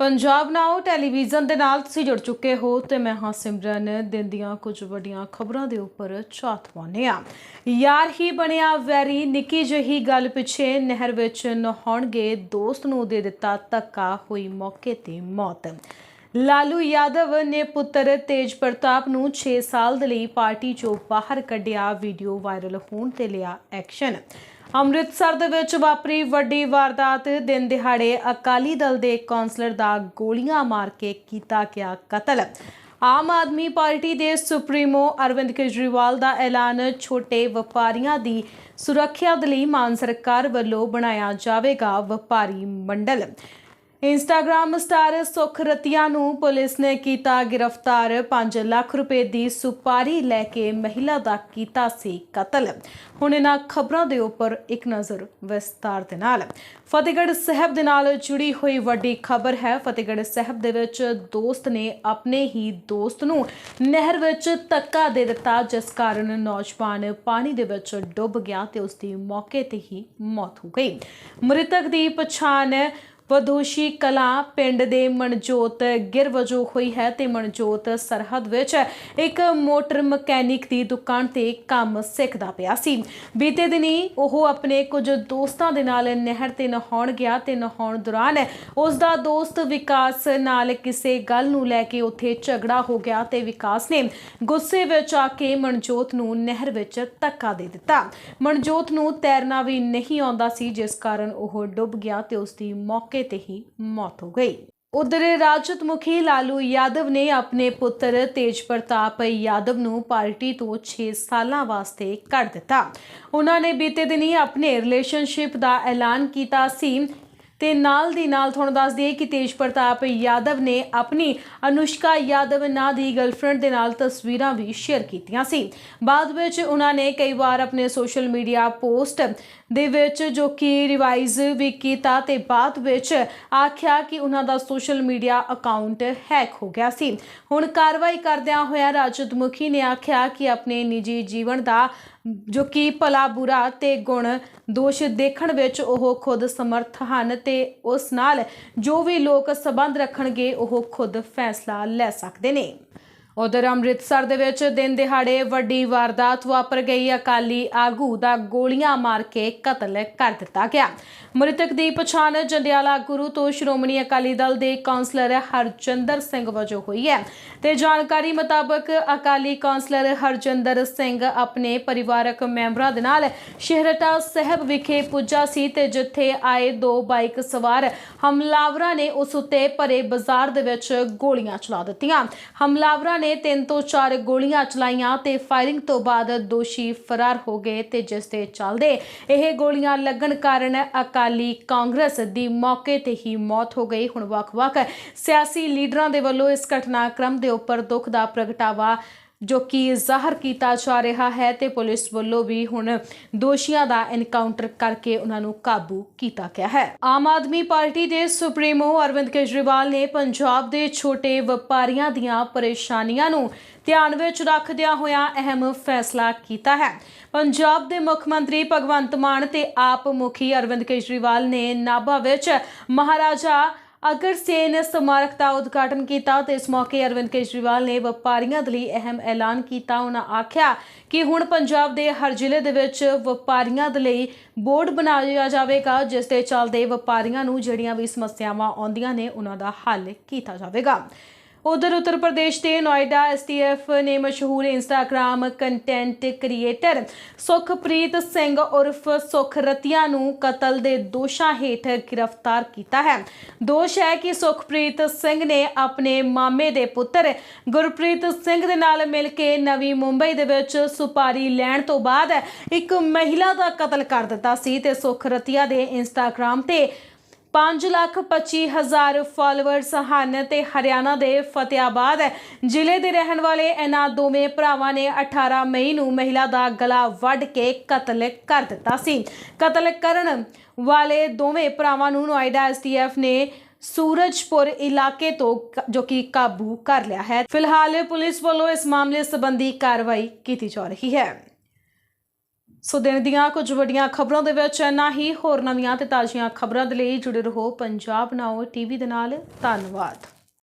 ਪੰਜਾਬ ਨਾਓ television ਦੇ ਨਾਲ ਤੁਸੀਂ ਜੁੜ ਚੁੱਕੇ ਹੋ ਤੇ ਮੈਂ ਹਾਂ ਸਿਮਰਨ। ਦਿਨ ਦੀਆਂ ਕੁਝ ਵੱਡੀਆਂ ਖਬਰਾਂ ਦੇ ਉੱਪਰ ਝਾਤ ਪਾਉਂਦੇ ਆ ਯਾਰ ਹੀ ਬਣਿਆ ਵੈਰੀ, ਨਿੱਕੀ ਜਿਹੀ ਗੱਲ ਪਿੱਛੇ ਨਹਿਰ ਵਿੱਚ ਨਹਾਉਣਗੇ, ਦੋਸਤ ਨੂੰ ਦੇ ਦਿੱਤਾ ਧੱਕਾ, ਹੋਈ ਮੌਕੇ ਤੇ ਮੌਤ। ਲਾਲੂ ਯਾਦਵ ਨੇ ਪੁੱਤਰ ਤੇਜ ਪ੍ਰਤਾਪ ਨੂੰ 6 ਸਾਲ ਦੇ ਲਈ ਪਾਰਟੀ ਚੋਂ ਬਾਹਰ ਕੱਢਿਆ, ਵੀਡੀਓ ਵਾਇਰਲ ਹੋਣ ਤੇ ਲਿਆ ਐਕਸ਼ਨ। ਅੰਮ੍ਰਿਤਸਰ ਦੇ ਵਿੱਚ ਵਾਪਰੀ ਵੱਡੀ ਵਾਰਦਾਤ, ਦਿਨ ਦਿਹਾੜੇ ਅਕਾਲੀ ਦਲ ਦੇ ਕੌਂਸਲਰ ਦਾ ਗੋਲੀਆਂ ਮਾਰ ਕੇ ਕੀਤਾ ਗਿਆ ਕਤਲ। ਆਮ ਆਦਮੀ ਪਾਰਟੀ ਦੇ ਸੁਪਰੀਮੋ ਅਰਵਿੰਦ ਕੇਜਰੀਵਾਲ ਦਾ ਐਲਾਨ, ਛੋਟੇ ਵਪਾਰੀਆਂ ਦੀ ਸੁਰੱਖਿਆ ਦੇ ਲਈ ਮਾਨ ਸਰਕਾਰ ਵੱਲੋਂ ਬਣਾਇਆ ਜਾਵੇਗਾ ਵਪਾਰੀ ਮੰਡਲ। ਇੰਸਟਾਗ੍ਰਾਮ ਸਟਾਰ ਸੁਖ ਰਤੀਆ ਨੂੰ ਪੁਲਿਸ ਨੇ ਕੀਤਾ ਗ੍ਰਿਫਤਾਰ। 5 ਲੱਖ ਰੁਪਏ ਦੀ ਸੁਪਾਰੀ ਲੈ ਕੇ ਮਹਿਲਾ ਦਾ ਕੀਤਾ ਸੀ ਕਤਲ। ਹੁਣ ਇਹਨਾਂ ਖਬਰਾਂ ਦੇ ਉੱਪਰ ਇੱਕ ਨਜ਼ਰ ਵਿਸਤਾਰ ਦੇ ਨਾਲ। ਫਤਿਹਗੜ੍ਹ ਸਾਹਿਬ ਦੇ ਨਾਲ ਜੁੜੀ ਹੋਈ ਵੱਡੀ ਖਬਰ ਹੈ। ਫਤਿਹਗੜ੍ਹ ਸਾਹਿਬ ਦੇ ਵਿੱਚ ਦੋਸਤ ਨੇ ਆਪਣੇ ਹੀ ਦੋਸਤ ਨੂੰ ਨਹਿਰ ਵਿੱਚ ਧੱਕਾ ਦੇ ਦਿੱਤਾ, ਜਿਸ ਕਾਰਨ ਨੌਜਵਾਨ ਪਾਣੀ ਦੇ ਵਿੱਚ ਡੁੱਬ ਗਿਆ ਤੇ ਉਸ ਦੀ ਮੌਕੇ ਤੇ ਹੀ ਮੌਤ ਹੋ ਗਈ। ਮ੍ਰਿਤਕ ਦੀ ਪਛਾਣ ਵਦੋਸ਼ੀ ਕਲਾ ਪਿੰਡ ਦੇ ਮਨਜੋਤ ਗਿਰ ਵਜੋਂ ਹੋਈ ਹੈ ਤੇ ਮਨਜੋਤ ਸਰਹੱਦ ਵਿੱਚ ਇੱਕ ਮੋਟਰ ਮਕੈਨਿਕ ਦੀ ਦੁਕਾਨ ਤੇ ਕੰਮ ਸਿੱਖਦਾ ਪਿਆ ਸੀ। ਬੀਤੇ ਦਿਨੀ ਉਹ ਆਪਣੇ ਕੁਝ ਦੋਸਤਾਂ ਦੇ ਨਾਲ ਨਹਿਰ ਤੇ ਨਹਾਉਣ ਗਿਆ ਤੇ ਨਹਾਉਣ ਦੌਰਾਨ ਉਸ ਦਾ ਦੋਸਤ ਵਿਕਾਸ ਨਾਲ ਕਿਸੇ ਗੱਲ ਨੂੰ ਲੈ ਕੇ ਉੱਥੇ ਝਗੜਾ ਹੋ ਗਿਆ ਤੇ ਵਿਕਾਸ ਨੇ ਗੁੱਸੇ ਵਿੱਚ ਆ ਕੇ ਮਨਜੋਤ ਨੂੰ ਨਹਿਰ ਵਿੱਚ ਧੱਕਾ ਦੇ ਦਿੱਤਾ। ਮਨਜੋਤ ਨੂੰ ਤੈਰਨਾ ਵੀ ਨਹੀਂ ਆਉਂਦਾ ਸੀ, ਜਿਸ ਕਾਰਨ ਉਹ ਡੁੱਬ ਗਿਆ ਤੇ ਉਸ ਦੀ ਮੌਕੇ ਤੇ ਹੀ ਮੌਤ ਹੋ ਗਈ। ਉਧਰ ਰਾਜਤ ਮੁਖੀ ਲਾਲੂ ਯਾਦਵ ਨੇ ਆਪਣੇ ਪੁੱਤਰ ਤੇਜ ਪ੍ਰਤਾਪ ਯਾਦਵ ਨੂੰ ਪਾਰਟੀ ਤੋਂ 6 ਸਾਲਾਂ ਵਾਸਤੇ ਕੱਢ ਦਿੱਤਾ। ਉਹਨਾਂ ਨੇ ਬੀਤੇ ਦਿਨੀ ਆਪਣੇ ਰਿਲੇਸ਼ਨਸ਼ਿਪ ਦਾ ਐਲਾਨ ਕੀਤਾ ਸੀ। ਤੇ ਨਾਲ ਦੀ ਨਾਲ ਤੁਹਾਨੂੰ ਦੱਸ ਦਈਏ ਕਿ ਤੇਜ ਪ੍ਰਤਾਪ ਯਾਦਵ ਨੇ ਆਪਣੀ ਅਨੁਸ਼ਕਾ ਯਾਦਵ ਨਾਂ ਦੀ ਗਰਲਫ੍ਰੈਂਡ ਦੇ ਨਾਲ ਤਸਵੀਰਾਂ ਵੀ ਸ਼ੇਅਰ ਕੀਤੀਆਂ ਸੀ। ਬਾਅਦ ਵਿੱਚ ਉਹਨਾਂ ਨੇ ਕਈ ਵਾਰ ਆਪਣੇ ਸੋਸ਼ਲ ਮੀਡੀਆ ਪੋਸਟ ਦੇ ਵਿੱਚ ਜੋ ਕਿ ਰਿਵਾਈਜ਼ ਵੀ ਕੀਤਾ ਤੇ ਬਾਅਦ ਵਿੱਚ ਆਖਿਆ ਕਿ ਉਹਨਾਂ ਦਾ ਸੋਸ਼ਲ ਮੀਡੀਆ ਅਕਾਊਂਟ ਹੈਕ ਹੋ ਗਿਆ ਸੀ। ਹੁਣ ਕਾਰਵਾਈ ਕਰਦਿਆਂ ਹੋਇਆ ਰਾਜਤ ਮੁਖੀ ਨੇ ਆਖਿਆ ਕਿ ਆਪਣੇ ਨਿੱਜੀ ਜੀਵਨ ਦਾ ਜੋ ਕਿ ਭਲਾ ਬੁਰਾ ਤੇ ਗੁਣ ਦੋਸ਼ ਦੇਖਣ ਵਿੱਚ ਉਹ ਖੁਦ ਸਮਰਥ ਹਨ ਤੇ ਉਸ ਨਾਲ ਜੋ ਵੀ ਲੋਕ ਸਬੰਧ ਰੱਖਣਗੇ ਉਹ ਖੁਦ ਫੈਸਲਾ ਲੈ ਸਕਦੇ ਨੇ। ਉਧਰ ਅੰਮ੍ਰਿਤਸਰ ਦੇ ਵਿੱਚ ਦਿਨ ਦਿਹਾੜੇ ਵੱਡੀ ਵਾਰਦਾਤ ਵਾਪਰ ਗਈ। ਅਕਾਲੀ ਆਗੂ ਦਾ ਗੋਲੀਆਂ ਮਾਰ ਕੇ ਕਤਲ ਕਰ ਦਿੱਤਾ ਗਿਆ। ਮ੍ਰਿਤਕ ਦੀ ਪਛਾਣ ਜੰਡਿਆਲਾ ਗੁਰੂ ਤੋਂ ਸ਼੍ਰੋਮਣੀ ਅਕਾਲੀ ਦਲ ਦੇ ਕਾਉਂਸਲਰ ਹਰਜਿੰਦਰ ਸਿੰਘ ਵਜੋਂ ਹੋਈ ਹੈ ਤੇ ਜਾਣਕਾਰੀ ਮੁਤਾਬਕ ਅਕਾਲੀ ਕਾਉਂਸਲਰ ਹਰਜਿੰਦਰ ਸਿੰਘ ਆਪਣੇ ਪਰਿਵਾਰਕ ਮੈਂਬਰਾਂ ਦੇ ਨਾਲ ਸ਼ਹਿਰਟਾ ਸਾਹਿਬ ਵਿਖੇ ਪੁੱਜਾ ਸੀ ਤੇ ਜਿੱਥੇ ਆਏ ਦੋ ਬਾਈਕ ਸਵਾਰ ਹਮਲਾਵਰਾਂ ਨੇ ਉਸ ਉੱਤੇ ਭਰੇ ਬਾਜ਼ਾਰ ਦੇ ਵਿੱਚ ਗੋਲੀਆਂ ਚਲਾ ਦਿੱਤੀਆਂ। ਹਮਲਾਵਰਾਂ ਨੇ ਤਿੰਨ ਤੋਂ ਚਾਰ ਗੋਲੀਆਂ ਚਲਾਈਆਂ ਤੇ ਫਾਇਰਿੰਗ ਤੋਂ ਬਾਅਦ ਦੋਸ਼ੀ ਫਰਾਰ ਹੋ ਗਏ ਤੇ ਜਿਸ ਦੇ ਚੱਲਦੇ ਇਹ ਗੋਲੀਆਂ ਲੱਗਣ ਕਾਰਨ ਅਕਾਲੀ ਕਾਂਗਰਸ ਦੀ ਮੌਕੇ ਤੇ ਹੀ ਮੌਤ ਹੋ ਗਈ। ਹੁਣ ਵੱਖ-ਵੱਖ ਸਿਆਸੀ ਲੀਡਰਾਂ ਦੇ ਵੱਲੋਂ ਇਸ ਘਟਨਾਕ੍ਰਮ ਦੇ ਉੱਪਰ ਦੁੱਖ ਦਾ ਪ੍ਰਗਟਾਵਾ ਜੋ ਕਿ ਜ਼ਾਹਰ ਕੀਤਾ ਜਾ ਰਿਹਾ ਹੈ ਤੇ ਪੁਲਿਸ ਵੱਲੋਂ ਵੀ ਹੁਣ ਦੋਸ਼ੀਆਂ ਦਾ ਐਨਕਾਊਂਟਰ ਕਰਕੇ ਉਹਨਾਂ ਨੂੰ ਕਾਬੂ ਕੀਤਾ ਗਿਆ ਹੈ। ਆਮ ਆਦਮੀ ਪਾਰਟੀ ਦੇ ਸੁਪਰੀਮੋ ਅਰਵਿੰਦ ਕੇਜਰੀਵਾਲ ਨੇ ਪੰਜਾਬ ਦੇ ਛੋਟੇ ਵਪਾਰੀਆਂ ਦੀਆਂ ਪਰੇਸ਼ਾਨੀਆਂ ਨੂੰ ਧਿਆਨ ਵਿੱਚ ਰੱਖਦਿਆਂ ਹੋਇਆ ਅਹਿਮ ਫੈਸਲਾ ਕੀਤਾ ਹੈ। ਪੰਜਾਬ ਦੇ ਮੁੱਖ ਮੰਤਰੀ ਭਗਵੰਤ ਮਾਨ ਤੇ ਆਪ ਮੁਖੀ ਅਰਵਿੰਦ ਕੇਜਰੀਵਾਲ ਨੇ ਨਾਭਾ ਵਿੱਚ ਮਹਾਰਾਜਾ ਅਗਰਸੇਨ ਸਮਾਰਕ ਦਾ ਉਦਘਾਟਨ ਕੀਤਾ ਤੇ ਇਸ ਮੌਕੇ ਅਰਵਿੰਦ ਕੇਜਰੀਵਾਲ ਨੇ ਵਪਾਰੀਆਂ ਦੇ ਲਈ ਅਹਿਮ ਐਲਾਨ ਕੀਤਾ, ਉਹਨਾਂ ਆਖਿਆ ਕਿ ਹੁਣ ਪੰਜਾਬ ਦੇ ਹਰ ਜ਼ਿਲ੍ਹੇ ਦੇ ਵਿੱਚ ਵਪਾਰੀਆਂ ਦੇ ਲਈ ਬੋਰਡ ਬਣਾਇਆ ਜਾਵੇਗਾ, ਜਿਸ ਦੇ ਚੱਲਦੇ ਵਪਾਰੀਆਂ ਨੂੰ ਜਿਹੜੀਆਂ ਵੀ ਸਮੱਸਿਆਵਾਂ ਆਉਂਦੀਆਂ ਨੇ, ਉਹਨਾਂ ਦਾ ਹੱਲ ਕੀਤਾ ਜਾਵੇਗਾ। ਉਧਰ ਉੱਤਰ ਪ੍ਰਦੇਸ਼ ਦੇ ਨੋਇਡਾ ਐਸਟੀਐਫ ਨੇ ਮਸ਼ਹੂਰ Instagram content creator Sukhpreet Singh ਉਰਫ ਸੁਖਰਤੀਆ ਨੂੰ ਕਤਲ ਦੇ ਦੋਸ਼ਾਂ ਹੇਠ ਗ੍ਰਿਫਤਾਰ ਕੀਤਾ ਹੈ। ਦੋਸ਼ ਹੈ ਕਿ ਸੁਖਪ੍ਰੀਤ ਸਿੰਘ ਨੇ ਆਪਣੇ ਮਾਮੇ ਦੇ ਪੁੱਤਰ ਗੁਰਪ੍ਰੀਤ ਸਿੰਘ ਦੇ ਨਾਲ ਮਿਲ ਕੇ ਨਵੀਂ ਮੁੰਬਈ ਦੇ ਵਿੱਚ ਸੁਪਾਰੀ ਲੈਣ ਤੋਂ ਬਾਅਦ ਇੱਕ ਮਹਿਲਾ ਦਾ ਕਤਲ ਕਰ ਦਿੱਤਾ ਸੀ ਤੇ ਸੁਖਰਤੀਆ ਦੇ ਇੰਸਟਾਗ੍ਰam ਤੇ 5 ਲੱਖ 25 ਹਜ਼ਾਰ ਫਾਲੋਅਰਸ ਹਨ ਤੇ ਹਰਿਆਣਾ ਦੇ ਫਤਿਆਬਾਦ ਜ਼ਿਲ੍ਹੇ ਦੇ ਰਹਿਣ ਵਾਲੇ ਇਹਨਾਂ ਦੋਵੇਂ ਭਰਾਵਾਂ ਨੇ 18 ਮਈ ਨੂੰ ਮਹਿਲਾ ਦਾ ਗਲਾ ਵੱਢ ਕੇ ਕਤਲ ਕਰ ਦਿੱਤਾ ਸੀ। ਕਤਲ ਕਰਨ ਵਾਲੇ ਦੋਵੇਂ ਭਰਾਵਾਂ ਨੂੰ ਨੋਇਡਾ ਐਸਟੀਐਫ ਨੇ ਸੂਰਜਪੁਰ ਇਲਾਕੇ ਤੋਂ ਜੋ ਕਿ ਕਾਬੂ ਕਰ ਲਿਆ ਹੈ। ਫਿਲਹਾਲ ਪੁਲਿਸ ਵੱਲੋਂ ਇਸ ਮਾਮਲੇ ਸੰਬੰਧੀ ਕਾਰਵਾਈ ਕੀਤੀ ਜਾ ਰਹੀ ਹੈ। ਸੋ ਦਿਨ ਦੀਆਂ ਕੁਝ ਵੱਡੀਆਂ ਖਬਰਾਂ ਦੇ ਵਿੱਚ ਇੰਨਾ ਹੀ। ਹੋਰ ਨਵੀਆਂ ਤੇ ਤਾਜ਼ੀਆਂ ਖਬਰਾਂ ਦੇ ਲਈ ਜੁੜੇ ਰਹੋ ਪੰਜਾਬ ਨਾਓ ਟੀਵੀ ਦੇ ਨਾਲ। ਧੰਨਵਾਦ।